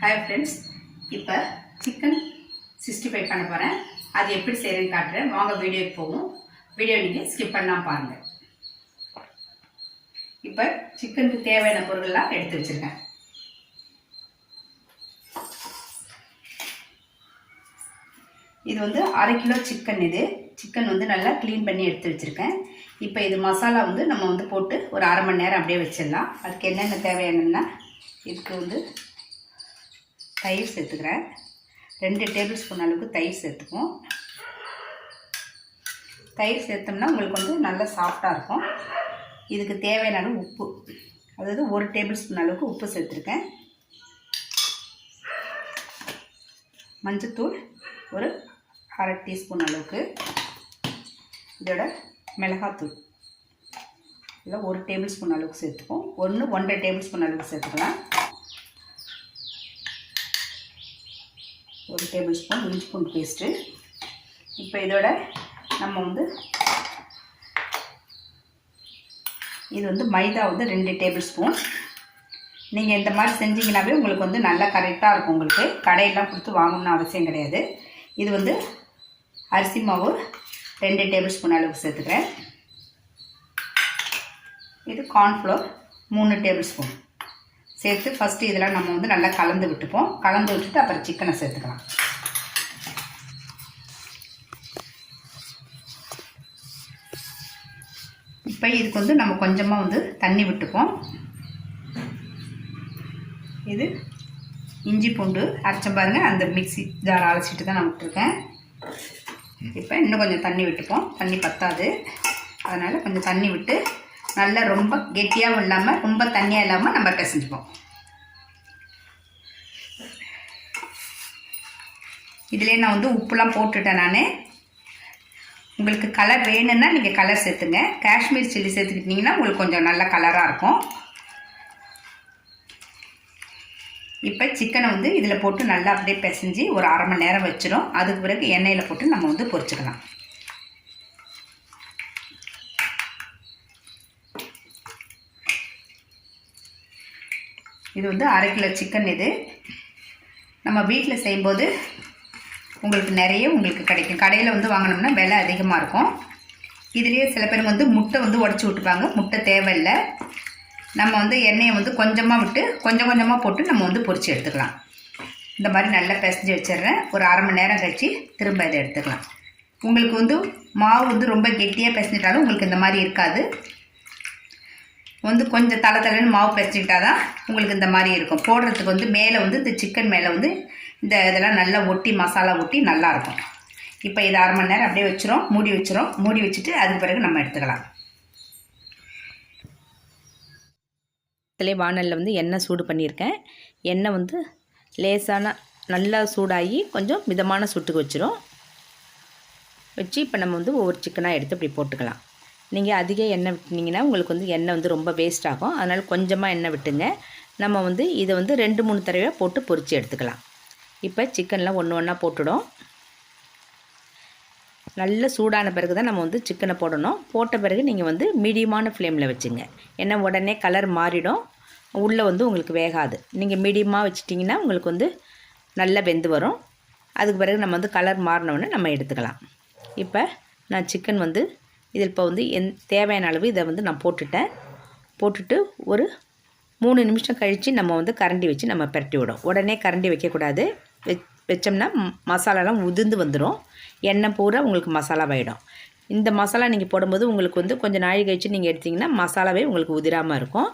Hi friends இப்போ chicken sixty five பண்ண போகிறேன் அது எப்படி செய்கிறேன்னு காட்டுறேன். வாங்க வீடியோக்கு போகும் வீடியோ நீங்கள் ஸ்கிப் பண்ணால் பாருங்கள் இப்போ சிக்கனுக்கு தேவையான பொருள்லாம் எடுத்து வச்சுருக்கேன். இது வந்து அரை கிலோ சிக்கன் இது. சிக்கன் வந்து நல்லா க்ளீன் பண்ணி எடுத்து வச்சுருக்கேன். இப்போ இது மசாலா வந்து நம்ம வந்து போட்டு ஒரு அரை மணி நேரம் அப்படியே வச்சிடலாம். அதுக்கு என்னென்ன தேவையானதுன்னா இதுக்கு வந்து தயிர் சேர்த்துக்கிறேன். ரெண்டு டேபிள் ஸ்பூன் அளவுக்கு தயிர் சேர்த்துக்குவோம். தயிர் சேர்த்தோம்னா உங்களுக்கு வந்து நல்லா சாஃப்டாக இருக்கும். இதுக்கு தேவையான அளவு உப்பு அதாவது ஒரு டேபிள் ஸ்பூன் அளவுக்கு உப்பு சேர்த்துருக்கேன். மஞ்சத்தூள் ஒரு அரை டீஸ்பூன் அளவுக்கு. இதோட மிளகாத்தூள். இல்லை ஒரு டேபிள் ஸ்பூன் அளவுக்கு சேர்த்துப்போம் ஒன்று ஒன்றரை டேபிள் ஸ்பூன் அளவுக்கு சேர்த்துக்கலாம். ஒரு டேபிள் ஸ்பூன் இஞ்சி பூண்டு பேஸ்ட்டு இப்போ இதோட நம்ம வந்து இது வந்து மைதா வந்து ரெண்டு டேபிள் ஸ்பூன் நீங்கள் இந்த மாதிரி செஞ்சீங்கன்னாவே உங்களுக்கு வந்து நல்லா கரெக்டாக இருக்கும் உங்களுக்கு. கடையெல்லாம் கொடுத்து வாங்கணும்னு அவசியம் கிடையாது. இது வந்து அரிசி மாவு ரெண்டு டேபிள் ஸ்பூன் அளவுக்கு சேர்த்துக்கிறேன். இது கார்ன்ஃப்ளோர் மூணு டேபிள் ஸ்பூன் சேர்த்து ஃபஸ்ட்டு இதெல்லாம் நம்ம வந்து நல்லா கலந்து விட்டுப்போம். கலந்து விட்டுட்டு அப்புறம் சிக்கனை சேர்த்துக்கலாம். இப்போ இதுக்கு வந்து நம்ம கொஞ்சமாக வந்து தண்ணி விட்டுப்போம். இது இஞ்சி பூண்டு அரைச்ச பாருங்கள் அந்த மிக்ஸி ஜார் அரைச்சிட்டு தான் நான் விட்டுருக்கேன். இப்போ இன்னும் கொஞ்சம் தண்ணி விட்டுப்போம். தண்ணி பத்தாது. அதனால் கொஞ்சம் தண்ணி விட்டு நல்லா ரொம்ப கெட்டியாகவும் இல்லாமல் ரொம்ப தண்ணியாக இல்லாமல் நம்ம பிசைஞ்சுப்போம். இதிலே நான் வந்து உப்புலாம் போட்டுட்டேன் நான். உங்களுக்கு கலர் வேணும்னா நீங்கள் கலர் சேர்த்துங்க. காஷ்மீர் சில்லி சேர்த்துக்கிட்டிங்கன்னா உங்களுக்கு கொஞ்சம் நல்ல கலராக இருக்கும். இப்போ சிக்கனை வந்து இதில் போட்டு நல்லா அப்படியே பிசைஞ்சு ஒரு அரை மணி நேரம் வச்சிடும் அதுக்கு பிறகு எண்ணெயில் போட்டு நம்ம வந்து பொரிச்சுக்கலாம். இது வந்து அரை கிலோ சிக்கன் இது. நம்ம வீட்டில் செய்யும்போது உங்களுக்கு நிறைய உங்களுக்கு கிடைக்கும். கடையில் வந்து வாங்கினோம்னா விலை அதிகமாக இருக்கும். இதுலேயே சில பேர் வந்து முட்டை வந்து உடச்சி விட்டுப்பாங்க. முட்டை தேவையில்லை. நம்ம வந்து எண்ணெயை வந்து கொஞ்சமாக விட்டு கொஞ்சம் கொஞ்சமாக போட்டு நம்ம வந்து பொரித்து எடுத்துக்கலாம். இந்த மாதிரி நல்லா பிசைஞ்சு வச்சிடுறேன். ஒரு அரை மணி நேரம் கழித்து திரும்ப இதை எடுத்துக்கலாம். உங்களுக்கு வந்து மாவு வந்து ரொம்ப கெட்டியாக பிசைஞ்சிட்டாலும் உங்களுக்கு இந்த மாதிரி இருக்காது. வந்து கொஞ்சம் தலை தலைன்னு மாவு பிசைஞ்சிக்கிட்டா தான் உங்களுக்கு இந்த மாதிரி இருக்கும். போடுறதுக்கு வந்து மேலே வந்து இந்த சிக்கன் மேலே வந்து இந்த இதெல்லாம் நல்லா ஒட்டி மசாலா ஒட்டி நல்லாயிருக்கும் இப்போ இது அரை மணி நேரம் அப்படியே வச்சுரும் மூடி வச்சுரும். மூடி வச்சுட்டு அதுக்கு பிறகு நம்ம எடுத்துக்கலாம். இதிலே வானலில் வந்து எண்ணெய் சூடு பண்ணியிருக்கேன். எண்ணெய் வந்து லேசான நல்லா சூடாகி கொஞ்சம் மிதமான சுட்டுக்கு வச்சிரும். வச்சு இப்போ நம்ம வந்து ஒவ்வொரு சிக்கனாக எடுத்து இப்படி போட்டுக்கலாம். நீங்கள் அதிக எண்ணெய் விட்டுனீங்கன்னா உங்களுக்கு வந்து எண்ணெய் வந்து ரொம்ப வேஸ்ட் ஆகும். அதனால் கொஞ்சமாக எண்ணெய் விட்டுங்க. நம்ம வந்து இதை வந்து ரெண்டு மூணு தடவை போட்டு பொரித்து எடுத்துக்கலாம். இப்போ சிக்கன்லாம் ஒன்று ஒன்றா போட்டுடும் நல்ல சூடான பிறகு தான் நம்ம வந்து சிக்கனை போடணும். போட்ட பிறகு நீங்கள் வந்து மீடியமான ஃப்ளேமில் வச்சுங்க. ஏன்னா உடனே கலர் மாறிடும். உள்ளே வந்து உங்களுக்கு வேகாது. நீங்கள் மீடியமாக வச்சிட்டிங்கன்னா உங்களுக்கு வந்து நல்லா வெந்து வரும். அதுக்கு பிறகு நம்ம வந்து கலர் மாறினோடனே நம்ம எடுத்துக்கலாம். இப்போ நான் சிக்கன் வந்து இதில் இப்போ வந்து என் தேவையான அளவு இதை வந்து நான் போட்டுட்டேன். போட்டுட்டு ஒரு மூணு நிமிஷம் கழித்து நம்ம வந்து கரண்டி வச்சு நம்ம பரட்டி விடும். உடனே கரண்டி வைக்கக்கூடாது. வச்சோம்னா மசாலாலாம் உதிர்ந்து வந்துடும் எண்ணெய் பூரா உங்களுக்கு மசாலாவாயிடும். இந்த மசாலா நீங்கள் போடும்போது உங்களுக்கு வந்து கொஞ்சம் நாழி கழிச்சு நீங்கள் எடுத்திங்கன்னா மசாலாவே உங்களுக்கு உதிராமல் இருக்கும்.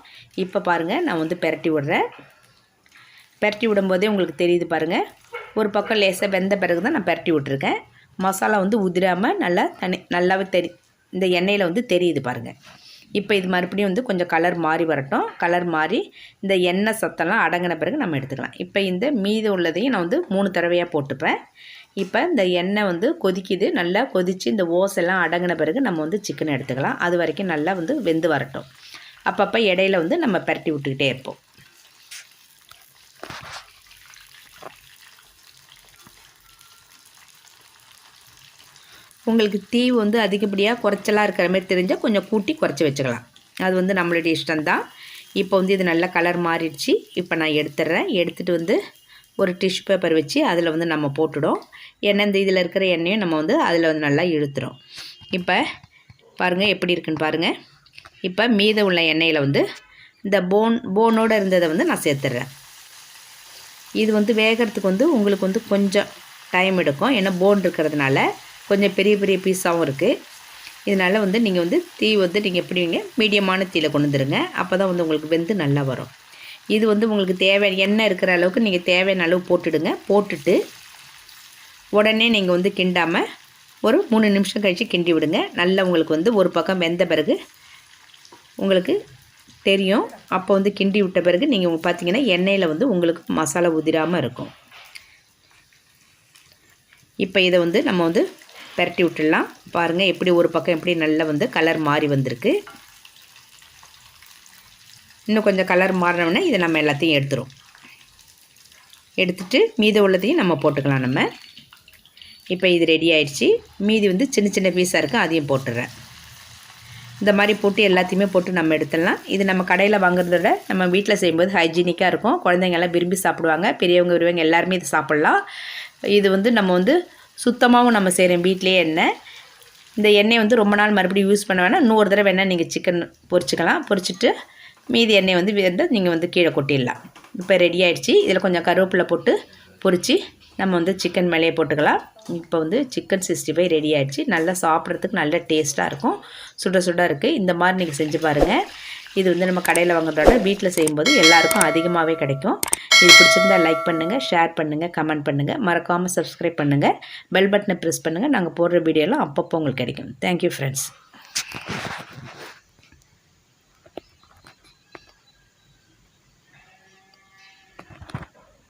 இப்போ பாருங்கள் நான் வந்து பெரட்டி விடுறேன். பெரட்டி விடும்போதே உங்களுக்கு தெரியுது பாருங்கள் ஒரு பக்கம் லேசாக வெந்த பிறகு தான் நான் பெரட்டி விட்ருக்கேன் மசாலா வந்து உதிராமல் நல்லா தனி நல்லாவே தெரி இந்த எண்ணெயில் வந்து தெரியுது பாருங்கள் இப்போ இது மறுபடியும் வந்து கொஞ்சம் கலர் மாறி வரட்டும். கலர் மாறி இந்த எண்ணெய் சத்தெல்லாம் அடங்கின பிறகு நம்ம எடுத்துக்கலாம். இப்போ இந்த மீதி உள்ளதையும் நான் வந்து மூணு தடவையாக போட்டுப்பேன். இப்போ இந்த எண்ணெய் வந்து கொதிக்குது. நல்லா கொதித்து இந்த ஓசெல்லாம் அடங்கின பிறகு நம்ம வந்து சிக்கன் எடுத்துக்கலாம். அது வரைக்கும் நல்லா வந்து வெந்து வரட்டும். அப்பப்போ இடையில வந்து நம்ம பரட்டி விட்டுக்கிட்டே இருப்போம். உங்களுக்கு தீ வந்து அதிகப்படியாக குறைச்சலாக இருக்கிற மாதிரி தெரிஞ்சால் கொஞ்சம் கூட்டி குறைச்சி வச்சுக்கலாம். அது வந்து நம்மளுடைய இஷ்டம்தான். இப்போ வந்து இது நல்லா கலர் மாறிடுச்சு. இப்போ நான் எடுத்துடுறேன் எடுத்துகிட்டு வந்து ஒரு டிஷ்யூ பேப்பர் வச்சு அதில் வந்து நம்ம போட்டுடும். எண்ணெய் இந்த இதில் இருக்கிற எண்ணெயும் நம்ம வந்து அதில் வந்து நல்லா இழுத்துடும் இப்போ பாருங்கள் எப்படி இருக்குன்னு பாருங்கள் இப்போ மீத உள்ள எண்ணெயில் வந்து இந்த போன் போனோடு இருந்ததை வந்து நான் சேர்த்துட்றேன் இது வந்து வேகிறதுக்கு வந்து உங்களுக்கு வந்து கொஞ்சம் டைம் எடுக்கும். ஏன்னா போன் இருக்கிறதுனால கொஞ்சம் பெரிய பெரிய பீஸாகவும் இருக்குது இதனால் வந்து நீங்கள் வந்து தீ வந்து நீங்கள் எப்படிங்க மீடியமான தீயில் கொண்டு வந்துருங்க. அப்போ தான் வந்து உங்களுக்கு வெந்து நல்லா வரும். இது வந்து உங்களுக்கு தேவை எண்ணெய் இருக்கிற அளவுக்கு நீங்கள் தேவையான அளவு போட்டுடுங்க. போட்டுட்டு உடனே நீங்கள் வந்து கிண்டாமல் ஒரு மூணு நிமிஷம் கழித்து கிண்டி விடுங்க. நல்லா உங்களுக்கு வந்து ஒரு பக்கம் வெந்த பிறகு உங்களுக்கு தெரியும். அப்போ வந்து கிண்டி விட்ட பிறகு நீங்கள் பார்த்தீங்கன்னா எண்ணெயில் வந்து உங்களுக்கு மசாலா உதிராமல் இருக்கும். இப்போ இதை வந்து நம்ம வந்து பரட்டி விட்டுடலாம். பாருங்கள் எப்படி ஒரு பக்கம் எப்படி நல்லா வந்து கலர் மாறி வந்திருக்கு. இன்னும் கொஞ்சம் கலர் மாறினோடனே இதை நம்ம எல்லாத்தையும் எடுத்துரும். எடுத்துட்டு மீதி உள்ளதையும் நம்ம போட்டுக்கலாம் நம்ம. இப்போ இது ரெடி ஆயிடுச்சு. மீதி வந்து சின்ன சின்ன பீஸாக இருக்குது அதையும் போட்டுடுறேன் இந்த மாதிரி போட்டு எல்லாத்தையுமே போட்டு நம்ம எடுத்துடலாம். இது நம்ம கடையில் வாங்குறத விட நம்ம வீட்டில் செய்யும்போது ஹைஜீனிக்காக இருக்கும். குழந்தைங்கெல்லாம் விரும்பி சாப்பிடுவாங்க. பெரியவங்க விரும்புவங்க எல்லாருமே இது சாப்பிட்லாம். இது வந்து நம்ம வந்து சுத்தமாகவும் நம்ம செய்கிறோம் வீட்டிலேயே எண்ணெய். இந்த எண்ணெய் வந்து ரொம்ப நாள் மறுபடியும் யூஸ் பண்ண வேணால் இன்னொரு தடவை வேணால் நீங்கள் சிக்கன் பொரிச்சிக்கலாம். பொரிச்சிட்டு மீதி எண்ணெய் வந்து வந்து நீங்கள் வந்து கீழே கொட்டிடலாம். இப்போ ரெடி ஆகிடுச்சி இதில் கொஞ்சம் கருவேப்பிலை போட்டு பொரித்து நம்ம வந்து சிக்கன் மேலேயே போட்டுக்கலாம். இப்போ வந்து சிக்கன் சிக்ஸ்டி ஃபைவ் ரெடி ஆகிடுச்சி நல்லா சாப்பிட்றதுக்கு நல்ல டேஸ்ட்டாக இருக்கும். சுட சுட இருக்குது இந்த மாதிரி நீங்கள் செஞ்சு பாருங்கள் இது வந்து நம்ம கடையில் வாங்குறதோட வீட்டில் செய்யும்போது எல்லாருக்கும் அதிகமாகவே கிடைக்கும். இது பிடிச்சிருந்தா லைக் பண்ணுங்கள் ஷேர் பண்ணுங்கள் கமெண்ட் பண்ணுங்கள் மறக்காமல் சப்ஸ்கிரைப் பண்ணுங்கள் பெல் பட்டனை ப்ரெஸ் பண்ணுங்கள் நாங்கள் போடுற வீடியோலாம் அப்பப்போ உங்களுக்கு கிடைக்கும். Thank you friends